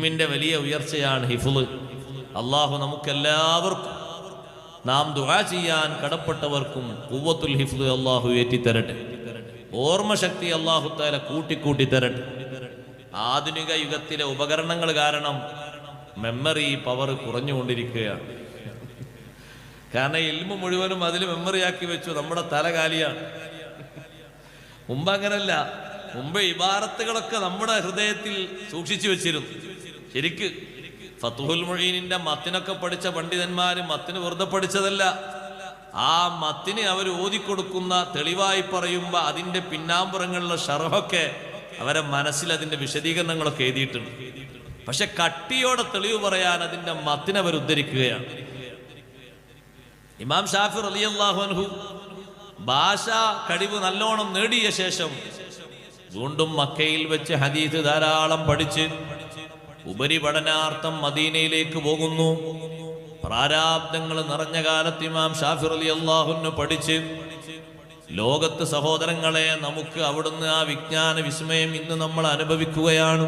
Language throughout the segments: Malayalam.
ഇൽമിന്റെ വലിയ ഉയർച്ചയാണ് ഹിഫുൾ. അള്ളാഹു നമുക്കെല്ലാവർക്കും നാം ദുആ ചെയ്യാൻ കടപ്പെട്ടവർക്കും കൂവത്തുൽ ഹിഫ്ലു അള്ളാഹു ഏറ്റിത്തരട്ടെ. ഓർമ്മശക്തി അള്ളാഹു താല കൂട്ടിക്കൂട്ടി തരട്ടെ ആധുനിക യുഗത്തിലെ ഉപകരണങ്ങൾ കാരണം മെമ്മറി പവർ കുറഞ്ഞുകൊണ്ടിരിക്കുകയാണ്. കാരണം എൽമ മുഴുവനും അതിൽ മെമ്മറിയാക്കി വെച്ചു. നമ്മുടെ തല കാലിയാണ്. മുമ്പ് അങ്ങനല്ല മുമ്പ് ഇബാറത്തുകളൊക്കെ നമ്മുടെ ഹൃദയത്തിൽ സൂക്ഷിച്ചു വെച്ചിരുന്നു. ശരിക്ക് ഫത്തുഹുൽ മൊഴീനിന്റെ മത്തിനൊക്കെ പഠിച്ച പണ്ഡിതന്മാര് മത്തിന് വെറുതെ പഠിച്ചതല്ല. ആ മത്തിന് അവർ ഓതിക്കൊടുക്കുന്ന തെളിവായി പറയുമ്പോ അതിന്റെ പിന്നാമ്പുറങ്ങളിലെ ഷർഹൊക്കെ അവരെ മനസ്സിൽ അതിന്റെ വിശദീകരണങ്ങളൊക്കെ എഴുതിയിട്ടുണ്ട്. പക്ഷെ കട്ടിയോടെ തെളിവ് പറയാൻ അതിന്റെ മത്തിനെ അവർ ഉദ്ധരിക്കുകയാണ്. ഇമാം ഷാഫിർ അലി അൻഹു ഭാഷ കഴിവ് നല്ലോണം നേടിയ ശേഷം വീണ്ടും മക്കയിൽ വെച്ച് ഹദീസ് ധാരാളം പഠിച്ച് ഉപരിപഠനാർത്ഥം മദീനയിലേക്ക് പോകുന്നു. പ്രാരാബ്ദങ്ങൾ നിറഞ്ഞ കാലത്ത് ഇമാം ഷാഫിർ അലി അള്ളാഹുന്ന് പഠിച്ച് ലോകത്ത് സഹോദരങ്ങളെ നമുക്ക് അവിടുന്ന് ആ വിജ്ഞാന വിസ്മയം ഇന്ന് നമ്മൾ അനുഭവിക്കുകയാണ്.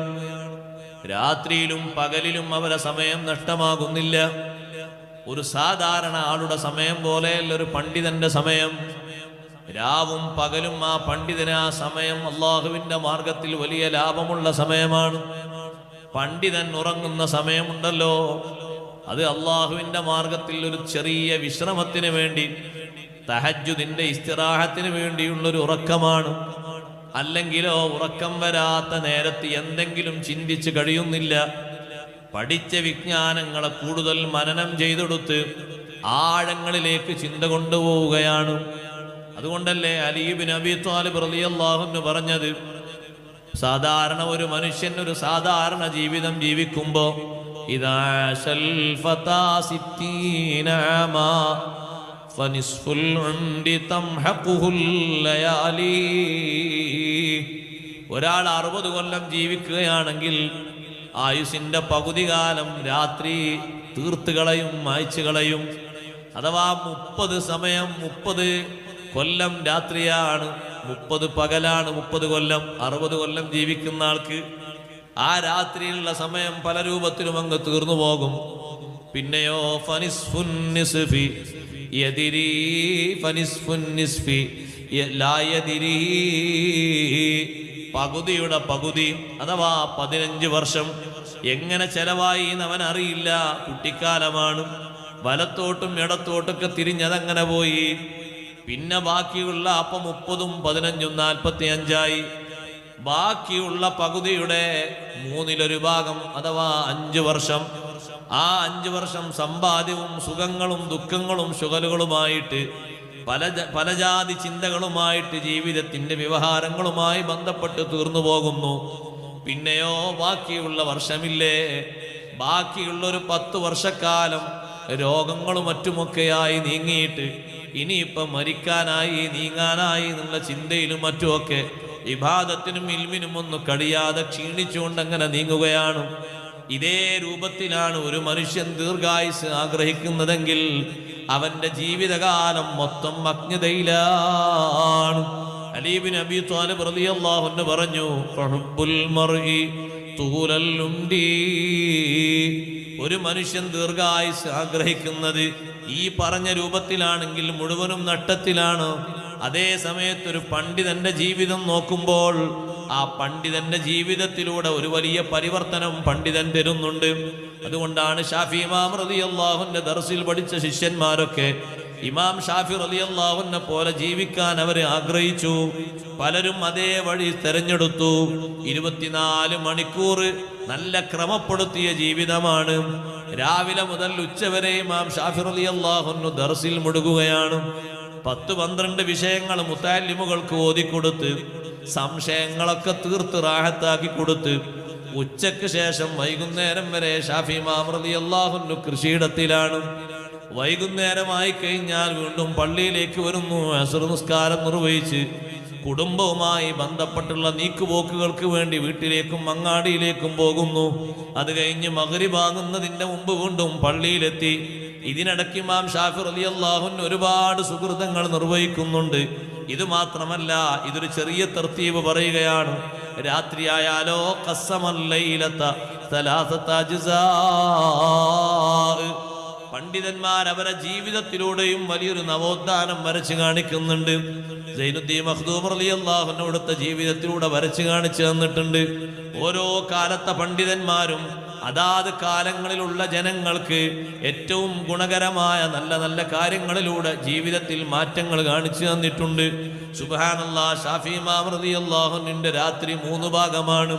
രാത്രിയിലും പകലിലും അവരെ സമയം നഷ്ടമാകുന്നില്ല. ഒരു സാധാരണ ആളുടെ സമയം പോലെയല്ല ഒരു പണ്ഡിതന്റെ സമയം. രാവും പകലും ആ പണ്ഡിതന് ആ സമയം അള്ളാഹുവിന്റെ മാർഗത്തിൽ വലിയ ലാഭമുള്ള സമയമാണ്. പണ്ഡിതൻ ഉറങ്ങുന്ന സമയമുണ്ടല്ലോ. അത് അള്ളാഹുവിന്റെ മാർഗത്തിൽ ഒരു ചെറിയ വിശ്രമത്തിന് വേണ്ടി തഹജുദിന്റെ ഇസ്തിറാഹത്തിന് വേണ്ടിയുള്ളൊരു ഉറക്കമാണ്. അല്ലെങ്കിലോ ഉറക്കം വരാത്ത നേരത്ത് എന്തെങ്കിലും ചിന്തിച്ച് കഴിയുന്നില്ല. പഠിച്ച വിജ്ഞാനങ്ങളെ കൂടുതൽ മനനം ചെയ്തെടുത്ത് ആഴങ്ങളിലേക്ക് ചിന്ത കൊണ്ടുപോവുകയാണ്. അതുകൊണ്ടല്ലേ അലീബിൻ അബി താലിബ് റളിയല്ലാഹു പറഞ്ഞത് സാധാരണ ഒരു മനുഷ്യൻ ഒരു സാധാരണ ജീവിതം ജീവിക്കുമ്പോ ഇതാ ശൽ ഫതാ സിത്തീന ആമാ ഫനിസ്ഫുൽ തംഹഖുഹുൽ ലയാലി. ഒരാൾ അറുപത് കൊല്ലം ജീവിക്കുകയാണെങ്കിൽ ആയുസിന്റെ പകുതി കാലം രാത്രി തീർത്തുകളയും മായ്ച്ചുകളയും. അഥവാ മുപ്പത് സമയം മുപ്പത് കൊല്ലം രാത്രിയാണ് മുപ്പത് പകലാണ് മുപ്പത് കൊല്ലം അറുപത് കൊല്ലം ജീവിക്കുന്ന ആൾക്ക് ആ രാത്രിയിലുള്ള സമയം പല രൂപത്തിലും അങ്ങ് തീർന്നു പോകും. പിന്നെയോ പകുതിയുടെ പകുതി അഥവാ പതിനഞ്ച് വർഷം. എങ്ങനെ ചെലവായി അവൻ അറിയില്ല. കുട്ടിക്കാലമാണ്. വലത്തോട്ടും ഇടത്തോട്ടൊക്കെ തിരിഞ്ഞതങ്ങനെ പോയി. പിന്നെ ബാക്കിയുള്ള അപ്പം മുപ്പതും പതിനഞ്ചും നാൽപ്പത്തി അഞ്ചായി ബാക്കിയുള്ള പകുതിയുടെ മൂന്നിലൊരു ഭാഗം അഥവാ അഞ്ചു വർഷം. ആ അഞ്ചു വർഷം സമ്പാദ്യവും സുഖങ്ങളും ദുഃഖങ്ങളും ശുഗലുകളുമായിട്ട് പല പലജാതി ചിന്തകളുമായിട്ട് ജീവിതത്തിന്റെ വ്യവഹാരങ്ങളുമായി ബന്ധപ്പെട്ട് തീർന്നു പോകുന്നു. പിന്നെയോ ബാക്കിയുള്ള വർഷമില്ലേ? ബാക്കിയുള്ള ഒരു പത്ത് വർഷക്കാലം രോഗങ്ങളും മറ്റുമൊക്കെയായി നീങ്ങിയിട്ട് ഇനിയിപ്പം മരിക്കാനായി നീങ്ങാനായി എന്നുള്ള ചിന്തയിലും മറ്റുമൊക്കെ ഇബാദത്തിനും ഇൽമിനും ഒന്നും കഴിയാതെ ക്ഷീണിച്ചുകൊണ്ട് അങ്ങനെ നീങ്ങുകയാണ്. ഇതേ രൂപത്തിലാണ് ഒരു മനുഷ്യൻ ദീർഘായുസ് ആഗ്രഹിക്കുന്നതെങ്കിൽ അവന്റെ ജീവിതകാലം മൊത്തം അജ്ഞതയിലാണ്. അലീബിൻ അബി താലിബ് റളിയല്ലാഹു അൻഹു പറഞ്ഞു ഫഹുബ്ബുൽ മർഇ ഒരു മനുഷ്യൻ ദീർഘായുസ് ആഗ്രഹിക്കുന്നത് ഈ പറഞ്ഞ രൂപത്തിലാണെങ്കിൽ മുഴുവനും നട്ടത്തിലാണ് അതേ സമയത്ത് ഒരു പണ്ഡിതന്റെ ജീവിതം നോക്കുമ്പോൾ ആ പണ്ഡിതന്റെ ജീവിതത്തിലൂടെ ഒരു വലിയ പരിവർത്തനം പണ്ഡിതൻ തരുന്നുണ്ട്. അതുകൊണ്ടാണ് ഷാഫി ഇമാം റതി അള്ളാഹുന്റെ ദർസിൽ പഠിച്ച ശിഷ്യന്മാരൊക്കെ ഇമാം ഷാഫി അള്ളാഹുനെ പോലെ ജീവിക്കാൻ അവരെ ആഗ്രഹിച്ചു. പലരും അതേ വഴി തെരഞ്ഞെടുത്തു. ഇരുപത്തിനാല് മണിക്കൂർ നല്ല ക്രമപ്പെടുത്തിയ ജീവിതമാണ്. രാവിലെ മുതൽ ഉച്ചവരെ ഇമാം ഷാഫി അള്ളാഹുനു ദർസിൽ മുടുകുകയാണ്. പത്ത് പന്ത്രണ്ട് വിഷയങ്ങൾ മുത്താലിമുകൾക്ക് ഓതിക്കൊടുത്ത് സംശയങ്ങളൊക്കെ തീർത്ത് റാഹത്താക്കി കൊടുത്ത് ഉച്ചയ്ക്ക് ശേഷം വൈകുന്നേരം വരെ ഷാഫി മാമൃതി അള്ളാഹുന്നു കൃഷിയിടത്തിലാണ്. വൈകുന്നേരമായി കഴിഞ്ഞാൽ വീണ്ടും പള്ളിയിലേക്ക് വരുന്നു. അസുർ നിസ്കാരം നിർവഹിച്ച് കുടുംബവുമായി ബന്ധപ്പെട്ടുള്ള നീക്കുപോക്കുകൾക്ക് വേണ്ടി വീട്ടിലേക്കും അങ്ങാടിയിലേക്കും പോകുന്നു. അത് കഴിഞ്ഞ് മകരിവാങ്ങുന്നതിന്റെ മുമ്പ് വീണ്ടും പള്ളിയിലെത്തി. ഇതിനിടയ്ക്ക് ഇമാം ഷാഫിർ അലി അള്ളാഹുൻ ഒരുപാട് സുഹൃതങ്ങൾ നിർവഹിക്കുന്നുണ്ട്. ഇത് മാത്രമല്ല ഇതൊരു ചെറിയ തർത്തീവ് പറയുകയാണ്. രാത്രിയായാലോ കസമല്ലയിലത്ത. പണ്ഡിതന്മാർ അവരെ ജീവിതത്തിലൂടെയും വലിയൊരു നവോത്ഥാനം വരച്ചു കാണിക്കുന്നുണ്ട്. സൈനുദ്ദീൻ മഖ്ദൂം റളിയല്ലാഹു അള്ളാഹുനോടുത്ത ജീവിതത്തിലൂടെ വരച്ചു കാണിച്ചു തന്നിട്ടുണ്ട്. ഓരോ കാലത്തെ പണ്ഡിതന്മാരും അതാത് കാലങ്ങളിലുള്ള ജനങ്ങൾക്ക് ഏറ്റവും ഗുണകരമായ നല്ല നല്ല കാര്യങ്ങളിലൂടെ ജീവിതത്തിൽ മാറ്റങ്ങൾ കാണിച്ചു തന്നിട്ടുണ്ട്. സുബാനുള്ള ഷാഫി മാമൃതി അള്ളാഹുനിന്റെ രാത്രി മൂന്ന് ഭാഗമാണ്.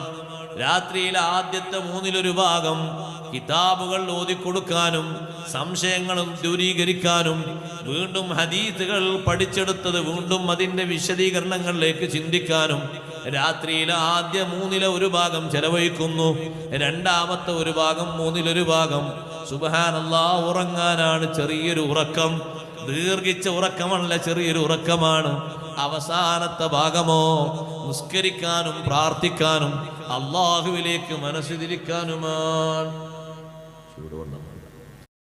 രാത്രിയിലെ ആദ്യത്തെ മൂന്നിലൊരു ഭാഗം കിതാബുകൾ ഓതിക്കൊടുക്കാനും സംശയങ്ങളും ദൂരീകരിക്കാനും വീണ്ടും ഹദീസുകൾ പഠിച്ചെടുത്തത് വീണ്ടും അതിന്റെ വിശദീകരണങ്ങളിലേക്ക് ചിന്തിക്കാനും രാത്രിയിലെ ആദ്യ മൂന്നിലെ ഒരു ഭാഗം ചെലവഴിക്കുന്നു. രണ്ടാമത്തെ ഒരു ഭാഗം മൂന്നിലൊരു ഭാഗം. സുബഹാനല്ലാ ഉറങ്ങാനാണ് ചെറിയൊരു ഉറക്കം. ദീർഘിച്ച ഉറക്കമല്ല ചെറിയൊരു ഉറക്കമാണ്. അവസാനത്തെ ഭാഗമോ നിസ്കരിക്കാനും പ്രാർത്ഥിക്കാനും അള്ളാഹുവിലേക്ക് മനസ്സ് തിരിക്കാനുമാണ്.